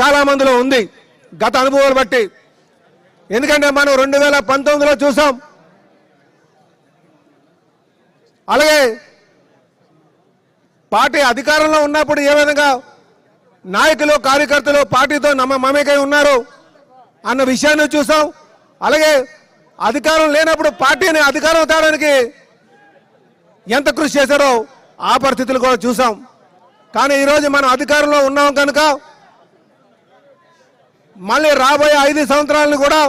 చాలా మందిలో ఉంది. గత అనుభవాలు బట్టి. ఎందుకంటే మనం రెండు వేల పంతొమ్మిదిలో చూసాం. అలాగే పార్టీ అధికారంలో ఉన్నప్పుడు ఏ విధంగా నాయకులు కార్యకర్తలు పార్టీతో నమ్మ మమేకై ఉన్నారు అన్న విషయాన్ని చూసాం. అలాగే అధికారం లేనప్పుడు పార్టీని అధికారం తేడానికి ఎంత కృషి చేశారో ఆ పరిస్థితులు కూడా చూసాం. కానీ ఈరోజు మనం అధికారంలో ఉన్నాం కనుక మళ్ళీ రాబోయే ఐదు సంవత్సరాలను కూడా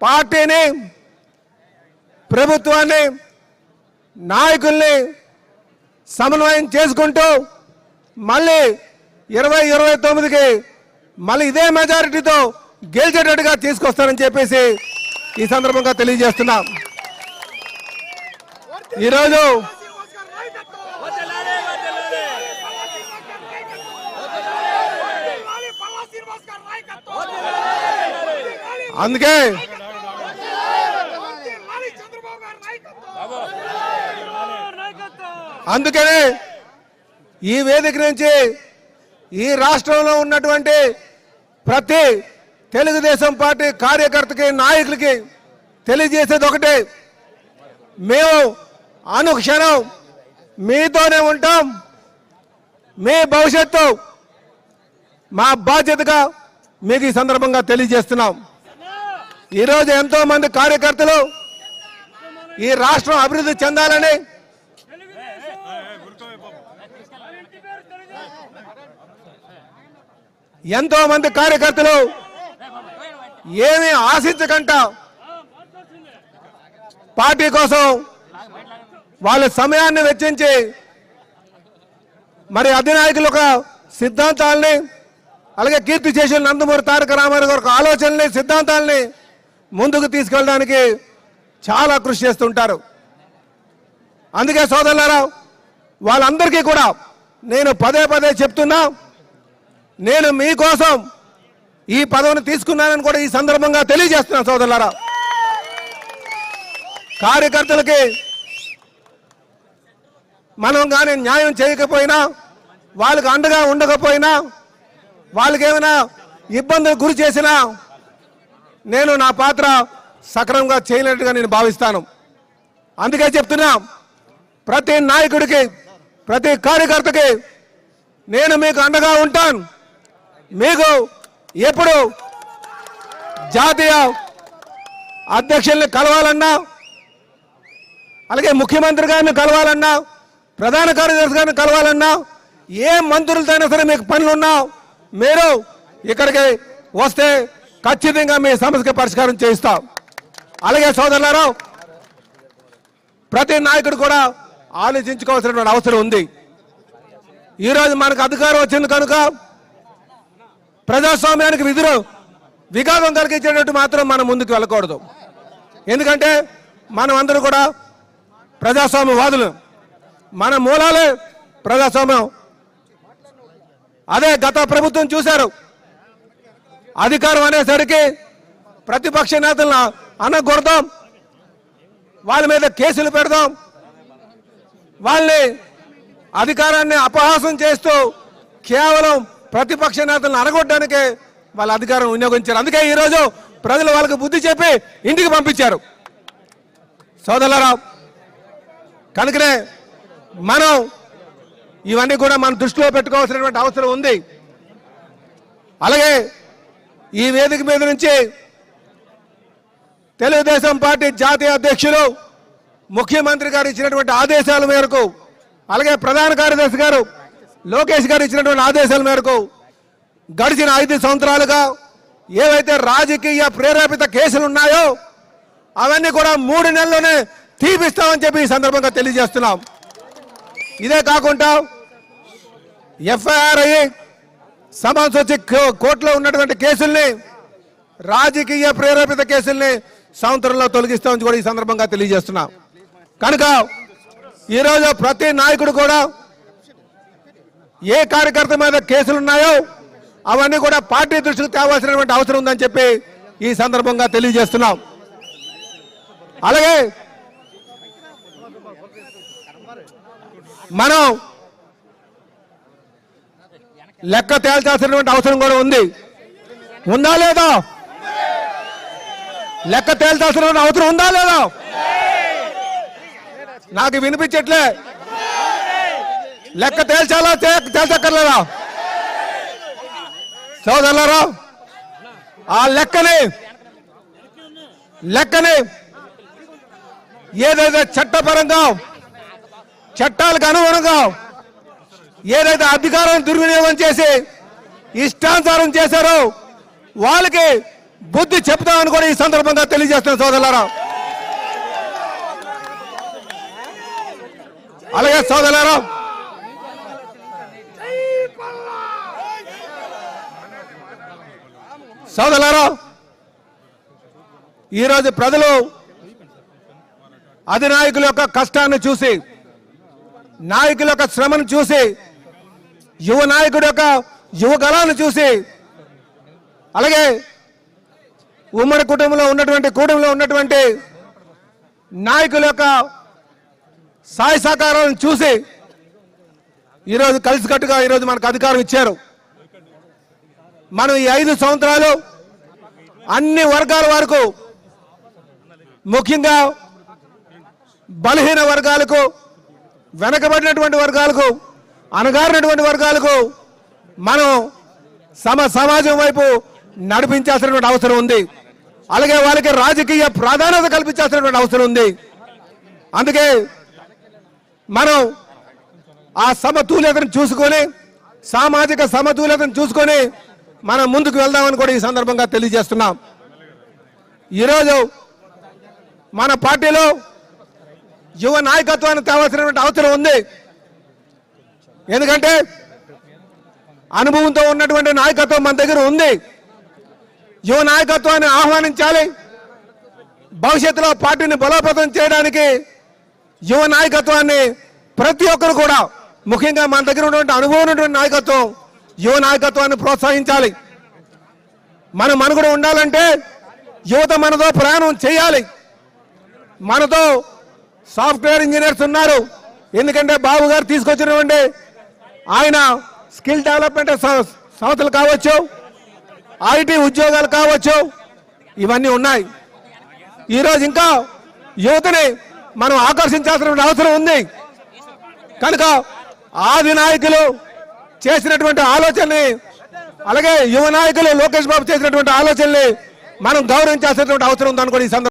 పార్టీని ప్రభుత్వాన్ని నాయకుల్ని సమన్వయం చేసుకుంటూ మళ్ళీ ఇరవై ఇరవై తొమ్మిదికి మళ్ళీ ఇదే మెజారిటీతో గెలిచేటట్టుగా తీసుకొస్తారని చెప్పేసి ఈ సందర్భంగా తెలియజేస్తున్నాం. ఈరోజు అందుకే అందుకనే ఈ వేదిక నుంచి ఈ రాష్ట్రంలో ఉన్నటువంటి ప్రతి తెలుగుదేశం పార్టీ కార్యకర్తకి నాయకులకి తెలియజేసేది ఒకటే. మేము అనుక్షణం మీతోనే ఉంటాం. మీ భవిష్యత్తు మా బాధ్యతగా మీకు ఈ సందర్భంగా తెలియజేస్తున్నాం. ఈరోజు ఎంతో మంది కార్యకర్తలు ఈ రాష్ట్రం అభివృద్ధి చెందాలని ఎంతో మంది కార్యకర్తలు ఏమీ ఆశించకంట. పార్టీ కోసం వాళ్ళ సమయాన్ని వెచ్చించి మరి అధినాయకుల యొక్క సిద్ధాంతాలని అలాగే కీర్తి చేసిన నందమూరి తారక రామారావు గారి యొక్క సిద్ధాంతాలని ముందుకు తీసుకెళ్ళడానికి చాలా కృషి చేస్తుంటారు. అందుకే సోదరులారా వాళ్ళందరికీ కూడా నేను పదే పదే చెప్తున్నా నేను మీకోసం ఈ పదవిని తీసుకున్నానని కూడా ఈ సందర్భంగా తెలియజేస్తున్నాను సోదరులారా. కార్యకర్తలకి మనం కానీ న్యాయం చేయకపోయినా వాళ్ళకి అండగా ఉండకపోయినా వాళ్ళకి ఏమైనా ఇబ్బందులు గురి చేసినా నేను నా పాత్ర సక్రమంగా చేయలేట్టుగా నేను భావిస్తాను. అందుకే చెప్తున్నా ప్రతి నాయకుడికి ప్రతి కార్యకర్తకి నేను మీకు అండగా ఉంటాను. మీకు ఎప్పుడు జాతీయ అధ్యక్షుల్ని కలవాలన్నా అలాగే ముఖ్యమంత్రి గారిని కలవాలన్నా ప్రధాన కార్యదర్శి గారిని కలవాలన్నా ఏ మంత్రులతో అయినా సరే మీకు పనులు ఉన్నా మీరు ఇక్కడికి వస్తే ఖచ్చితంగా మీ సమస్యకి పరిష్కారం చేయిస్తాం. అలాగే సోదరులారా ప్రతి నాయకుడు కూడా ఆలోచించుకోవాల్సినటువంటి అవసరం ఉంది. ఈరోజు మనకు అధికారం వచ్చింది కనుక ప్రజాస్వామ్యానికి విధులు విఘాతం కలిగించేటట్టు మాత్రం మనం ముందుకు వెళ్ళకూడదు. ఎందుకంటే మనం అందరూ కూడా ప్రజాస్వామ్యవాదులు. మన మూలాలే ప్రజాస్వామ్యం. అదే గత ప్రభుత్వం చూశారు. అధికారం అనేసరికి ప్రతిపక్ష నేతలను అనగొడదాం వాళ్ళ మీద కేసులు పెడదాం. వాళ్ళని అధికారాన్ని అపహాసం చేస్తూ కేవలం ప్రతిపక్ష నేతలను అనగొట్టడానికే వాళ్ళ అధికారం వినియోగించారు. అందుకే ఈరోజు ప్రజలు వాళ్ళకి బుద్ధి చెప్పి ఇంటికి పంపించారు. సోదరులరావు కనుకనే మనం ఇవన్నీ కూడా మన దృష్టిలో పెట్టుకోవాల్సినటువంటి అవసరం ఉంది. అలాగే ఈ వేదిక మీద నుంచి తెలుగుదేశం పార్టీ జాతీయ అధ్యక్షులు ముఖ్యమంత్రి గారు ఇచ్చినటువంటి ఆదేశాల మేరకు అలాగే ప్రధాన కార్యదర్శి గారు లోకేష్ గారు ఇచ్చినటువంటి ఆదేశాల మేరకు గడిచిన ఐదు సంవత్సరాలుగా ఏవైతే రాజకీయ ప్రేరేపిత కేసులు ఉన్నాయో అవన్నీ కూడా మూడు నెలల్లోనే తీపిస్తామని చెప్పి ఈ సందర్భంగా తెలియజేస్తున్నాం. ఇదే కాకుండా ఎఫ్ఐఆర్ అయ్యి సమన్స్ వచ్చి కోర్టులో ఉన్నటువంటి కేసుల్ని రాజకీయ ప్రేరేపిత కేసుల్ని సంవత్సరంలో తొలగిస్తామని కూడా ఈ సందర్భంగా తెలియజేస్తున్నాం. కనుక ఈరోజు ప్రతి నాయకుడు కూడా ఏ కార్యకర్త మీద కేసులు ఉన్నాయో అవన్నీ కూడా పార్టీ దృష్టికి తేవాల్సినటువంటి అవసరం ఉందని చెప్పి ఈ సందర్భంగా తెలియజేస్తున్నాం. అలాగే మనం లెక్క తేల్చాల్సినటువంటి అవసరం కూడా ఉంది. ఉందా లేదా? లెక్క తేల్చాల్సినటువంటి అవసరం ఉందా లేదా? నాకు వినిపించట్లే. లెక్క తేల్చాలా? తేల్చక్కర్లేదా? సోదరులారా ఆ లెక్కని లెక్కని ఏదైతే చట్టపరంగా చట్టాలకు అనుగుణంగా ఏదైతే అధికారం దుర్వినియోగం చేసి ఇష్టానుసారం చేశారో వాళ్ళకి బుద్ధి చెప్తామని కూడా ఈ సందర్భంగా తెలియజేస్తున్న సోదరులారా. అలాగే సోదరులారా సోదరులారా ఈరోజు ప్రజలు అధినాయకుల యొక్క కష్టాన్ని చూసి నాయకుల యొక్క శ్రమను చూసి యువ నాయకుడు యొక్క యువకళను చూసి అలాగే ఉమ్మడి కుటుంబంలో ఉన్నటువంటి కూటమిలో ఉన్నటువంటి నాయకుల యొక్క సాయ సహకారాలను చూసి ఈరోజు కలిసికట్టుగా ఈరోజు మనకు అధికారం ఇచ్చారు. మనం ఈ ఐదు సంవత్సరాలు అన్ని వర్గాల వరకు ముఖ్యంగా బలహీన వర్గాలకు వెనకబడినటువంటి వర్గాలకు అనగారినటువంటి వర్గాలకు మనం సమ సమాజం వైపు నడిపించాల్సినటువంటి అవసరం ఉంది. అలాగే వాళ్ళకి రాజకీయ ప్రాధాన్యత కల్పించాల్సినటువంటి అవసరం ఉంది. అందుకే మనం ఆ సమతుల్యతను చూసుకొని సామాజిక సమతుల్యతను చూసుకొని మనం ముందుకు వెళ్దామని కూడా ఈ సందర్భంగా తెలియజేస్తున్నాం. ఈరోజు మన పార్టీలో యువ నాయకత్వాన్ని తేవాల్సినటువంటి అవసరం ఉంది. ఎందుకంటే అనుభవంతో ఉన్నటువంటి నాయకత్వం మన దగ్గర ఉంది. యువ నాయకత్వాన్ని ఆహ్వానించాలి. భవిష్యత్తులో పార్టీని బలోపేతం చేయడానికి యువ నాయకత్వాన్ని ప్రతి ఒక్కరు కూడా ముఖ్యంగా మన దగ్గర ఉన్నటువంటి అనుభవం ఉన్నటువంటి నాయకత్వం యువ నాయకత్వాన్ని ప్రోత్సహించాలి. మన మనుగడ ఉండాలంటే యువత మనతో ప్రయాణం చేయాలి. మనతో సాఫ్ట్వేర్ ఇంజనీర్స్ ఉన్నారు. ఎందుకంటే బాబు గారు తీసుకొచ్చినటువంటి ఆయన స్కిల్ డెవలప్మెంట్ సంస్థలు కావచ్చు ఐటీ ఉద్యోగాలు కావచ్చు ఇవన్నీ ఉన్నాయి. ఈరోజు ఇంకా యువతని మనం ఆకర్షించాల్సిన అవసరం ఉంది. కనుక ఆది నాయకులు చేసినటువంటి ఆలోచనని అలాగే యువ నాయకులు లోకేష్ బాబు చేసినటువంటి ఆలోచనని మనం గౌరవించాల్సినటువంటి అవసరం ఉందని కూడా ఈ సందర్భంగా